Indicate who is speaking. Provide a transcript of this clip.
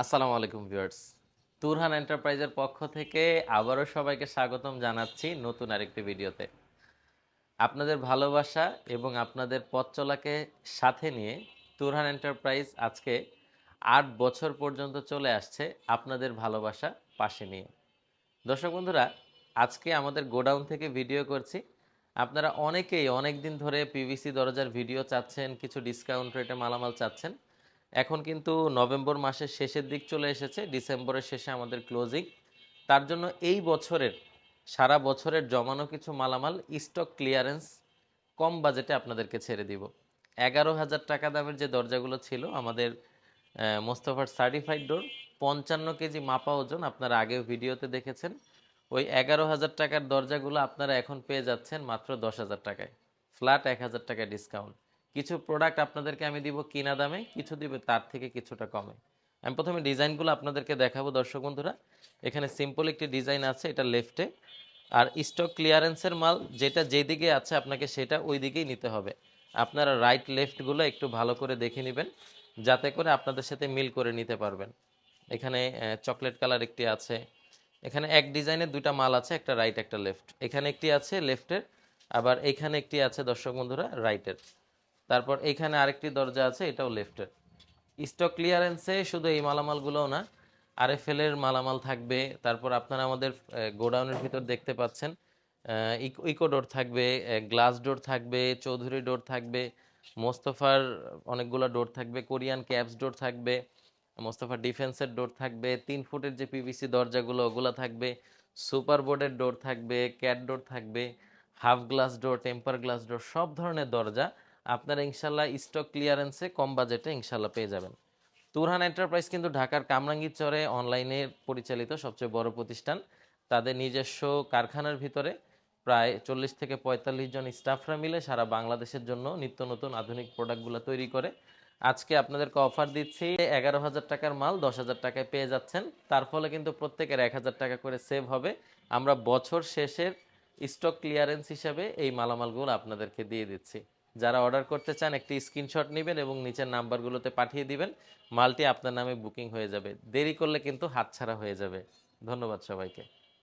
Speaker 1: আসসালামু আলাইকুম ভিউয়ার্স। তুরহান এন্টারপ্রাইজের পক্ষ থেকে আবারও সবাইকে স্বাগতম জানাচ্ছি নতুন আরেকটি ভিডিওতে। আপনাদের ভালোবাসা এবং আপনাদের পথ চলাকে সাথে নিয়ে তুরহান এন্টারপ্রাইজ আজকে আট বছর পর্যন্ত চলে আসছে আপনাদের ভালোবাসা পাশে নিয়ে। দর্শক বন্ধুরা, আজকে আমাদের গোডাউন থেকে ভিডিও করছি। আপনারা অনেকেই অনেক দিন ধরে পিভিসি দরজার ভিডিও চাচ্ছেন, কিছু ডিসকাউন্ট রেটে মালামাল চাচ্ছেন। এখন কিন্তু নভেম্বর মাসের শেষের দিক চলে এসেছে, ডিসেম্বরের শেষে আমাদের ক্লোজিং তার জন্য এই বছরের, সারা বছরের জমানো কিছু মালামাল স্টক ক্লিয়ারেন্স কম বাজেটে আপনাদেরকে ছেড়ে দিব। এগারো হাজার টাকা দামের যে দরজাগুলো ছিল, আমাদের মোস্তফার সার্টিফাইড ডোর পঞ্চান্ন কেজি মাপা ওজন আপনারা আগেও ভিডিওতে দেখেছেন। ওই এগারো হাজার টাকার দরজাগুলো আপনারা এখন পেয়ে যাচ্ছেন মাত্র দশ হাজার টাকায়। ফ্ল্যাট এক হাজার টাকা ডিসকাউন্ট কিছু প্রোডাক্ট আপনাদেরকে আমি দিব কিনা দামে, কিছু দিবে তার থেকে কিছুটা কমে। আমি প্রথমে ডিজাইনগুলো আপনাদেরকে দেখাবো দর্শক বন্ধুরা। এখানে সিম্পল একটি ডিজাইন আছে, এটা লেফটে আর স্টক ক্লিয়ারেন্সের মাল, যেটা যেদিকে আছে আপনাকে সেটা ওই দিকেই নিতে হবে। আপনারা রাইট লেফটগুলো একটু ভালো করে দেখে নেবেন, যাতে করে আপনাদের সাথে মিল করে নিতে পারবেন। এখানে চকলেট কালার একটি আছে। এখানে এক ডিজাইনের দুটা মাল আছে, একটা রাইট একটা লেফট এখানে একটি আছে লেফটের আবার এখানে একটি আছে দর্শক বন্ধুরা রাইটের তারপর এখানে আরেকটি দরজা আছে, এটাও লেফটের স্টক ক্লিয়ারেন্সে শুধু এই মালামালগুলোও না আরএফএল এর মালামাল থাকবে, তারপর আপনারা আমাদের গোডাউনের ভিতর দেখতে পাচ্ছেন ইকো ডোর থাকবে গ্লাস ডোর থাকবে, চৌধুরী ডোর থাকবে, মোস্তফার অনেকগুলো ডোর থাকবে কোরিয়ান ক্যাপস ডোর থাকবে, মোস্তফার ডিফেন্সের ডোর থাকবে, তিন ফুটের যে পিভিসি দরজাগুলো, ওগুলো থাকবে সুপার বোর্ডের ডোর থাকবে ক্যাট ডোর থাকবে half glass door temper glass door সব ধরনের দরজা আপনারা ইনশাল্লাহ স্টক ক্লিয়ারেন্সে কম বাজেটে ইনশাল্লাহ পেয়ে যাবেন। তুরহান এন্টারপ্রাইজ কিন্তু ঢাকার কামরাঙ্গীরচরে অনলাইনে পরিচালিত সবচেয়ে বড় প্রতিষ্ঠান। তাদের নিজস্ব কারখানার ভিতরে প্রায় চল্লিশ থেকে পঁয়তাল্লিশ জন স্টাফরা মিলে সারা বাংলাদেশের জন্য নিত্য নতুন আধুনিক প্রোডাক্টগুলো তৈরি করে। আজকে আপনাদেরকে অফার দিচ্ছি, এগারো হাজার টাকার মাল দশ হাজার টাকায় পেয়ে যাচ্ছেন। তার ফলে কিন্তু প্রত্যেকের এক হাজার টাকা করে সেভ হবে। আমরা বছর শেষের স্টক ক্লিয়ারেন্স হিসাবে এই মালামালগুলো আপনাদেরকে দিয়ে দিচ্ছি। যারা অর্ডার করতে চান, একটি স্ক্রিনশট নেবেন এবং নিচের নাম্বারগুলোতে পাঠিয়ে দিবেন। মালটি আপনার নামে বুকিং হয়ে যাবে। দেরি করলে কিন্তু হাতছাড়া হয়ে যাবে। ধন্যবাদ সবাইকে।